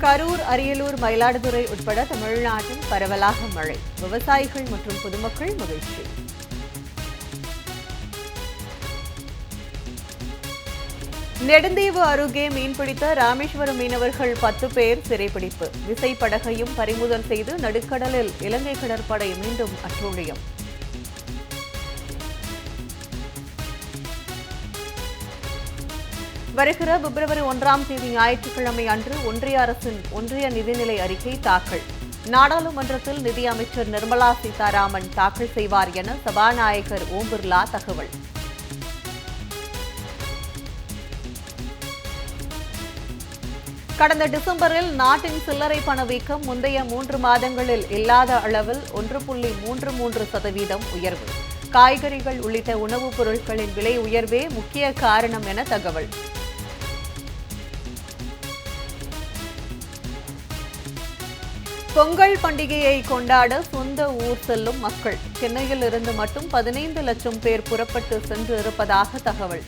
கரூர் அரியலூர் மயிலாடுதுறை உட்பட தமிழ்நாட்டில் பரவலாக மழை. விவசாயிகள் மற்றும் பொதுமக்கள் மகிழ்ச்சி. நெடுந்தீவு அருகே மீன்பிடித்த ராமேஸ்வரம் மீனவர்கள் பத்து பேர் சிறைப்பிடிப்பு விசைப்படகையும் பறிமுதல் செய்து நடுக்கடலில் இலங்கை கடற்படை மீண்டும் அட்டூழியம். வருகிற பிப்ரவரி ஒன்றாம் தேதி ஞாயிற்றுக்கிழமை அன்று ஒன்றிய அரசின் ஒன்றிய நிதிநிலை அறிக்கை தாக்கல். நாடாளுமன்றத்தில் நிதி அமைச்சர் நிர்மலா சீதாராமன் தாக்கல் செய்வார் என சபாநாயகர் ஓம் பிர்லா தகவல். கடந்த டிசம்பரில் நாட்டின் சில்லறை பணவீக்கம் முந்தைய மூன்று மாதங்களில் இல்லாத அளவில் ஒன்று புள்ளி மூன்று மூன்று சதவீதம் உயர்வு. காய்கறிகள் உள்ளிட்ட உணவுப் பொருட்களின் விலை உயர்வே முக்கிய காரணம் என தகவல். பொங்கல் பண்டிகையை கொண்டாட சொந்த ஊர் செல்லும் மக்கள். சென்னையில் இருந்து மட்டும் பதினைந்து லட்சம் பேர் புறப்பட்டு சென்று இருப்பதாக தகவல்.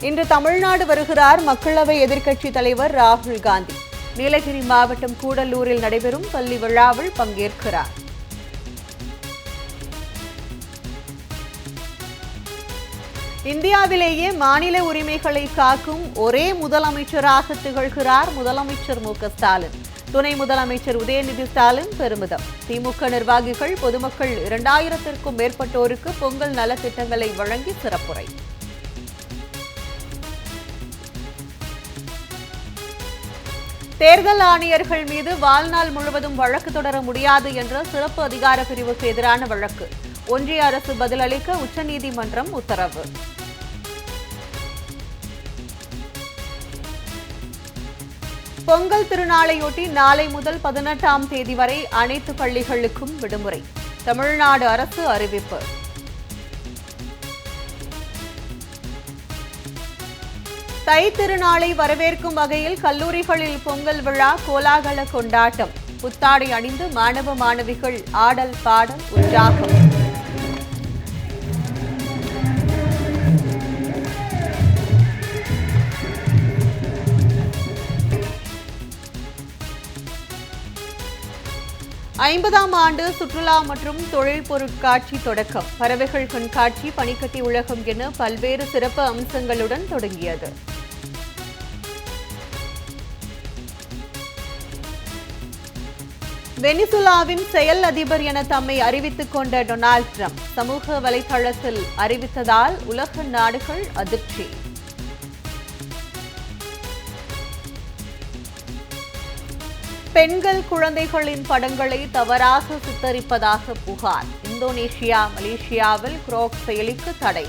இன்று தமிழ்நாடு வருகிறார் மக்களவை எதிர்க்கட்சித் தலைவர் ராகுல் காந்தி. நீலகிரி மாவட்டம் கூடலூரில் நடைபெறும் பள்ளி விழாவில் பங்கேற்கிறார். இந்தியாவிலேயே மாநில உரிமைகளை காக்கும் ஒரே முதலமைச்சராக திகழ்கிறார் முதலமைச்சர் மு ஸ்டாலின். துணை முதலமைச்சர் உதயநிதி ஸ்டாலின் பெருமிதம். திமுக நிர்வாகிகள் பொதுமக்கள் இரண்டாயிரத்திற்கும் மேற்பட்டோருக்கு பொங்கல் நலத்திட்டங்களை வழங்கி சிறப்புரை. தேர்தல் ஆணையர்கள் மீது வாழ்நாள் முழுவதும் வழக்கு தொடர முடியாது என்ற சிறப்பு அதிகார பிரிவுக்கு எதிரான வழக்கு. ஒன்றிய அரசு பதிலளிக்க உச்சநீதிமன்றம் உத்தரவு. பொங்கல் திருநாளையொட்டி நாளை முதல் பதினெட்டாம் தேதி வரை அனைத்து பள்ளிகளுக்கும் விடுமுறை. தமிழ்நாடு அரசு அறிவிப்பு. தை திருநாளை வரவேற்கும் வகையில் கல்லூரிகளில் பொங்கல் விழா கோலாகல கொண்டாட்டம். புத்தாடை அணிந்து மாணவ மாணவிகள் ஆடல் பாடல் உற்சாகம். ஐம்பதாம் ஆண்டு சுற்றுலா மற்றும் தொழில் பொருட்காட்சி தொடக்கம். பறவைகள் கண்காட்சி பனிக்கட்டி உலகம் என பல்வேறு சிறப்பு அம்சங்களுடன் தொடங்கியது. வெனிசுலாவின் செயல் அதிபர் என தம்மை அறிவித்துக் கொண்ட டொனால்ட் ட்ரம்ப் சமூக வலைதளத்தில் அறிவித்ததால் உலக நாடுகள் அதிர்ச்சி. பெண்கள் குழந்தைகளின் படங்களை தவறாக சித்தரிப்பதாக புகார். இந்தோனேஷியா மலேசியாவில் குரோக் செயலிக்கு தடை.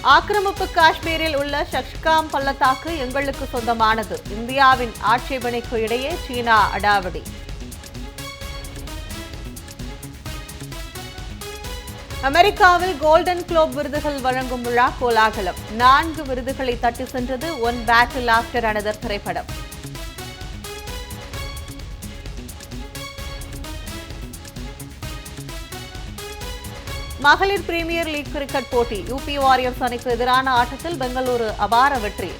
ஆக்கிரமிப்பு காஷ்மீரில் உள்ள ஷஷ்காம் பள்ளத்தாக்கு எங்களுக்கு சொந்தமானது. இந்தியாவின் ஆட்சேபனைக்கு இடையே சீனா அடாவடி. அமெரிக்காவில் கோல்டன் குளோப் விருதுகள் வழங்கும் விழா கோலாகலம். நான்கு விருதுகளை தட்டி சென்றது ஒன் பேட்டில் ஆஃப்டர் அனதர் திரைப்படம். மகளிர் பிரீமியர் லீக் கிரிக்கெட் போட்டி. யூபி வாரியர்ஸ் அணிக்கு எதிரான ஆட்டத்தில் பெங்களூரு அபார வெற்றி.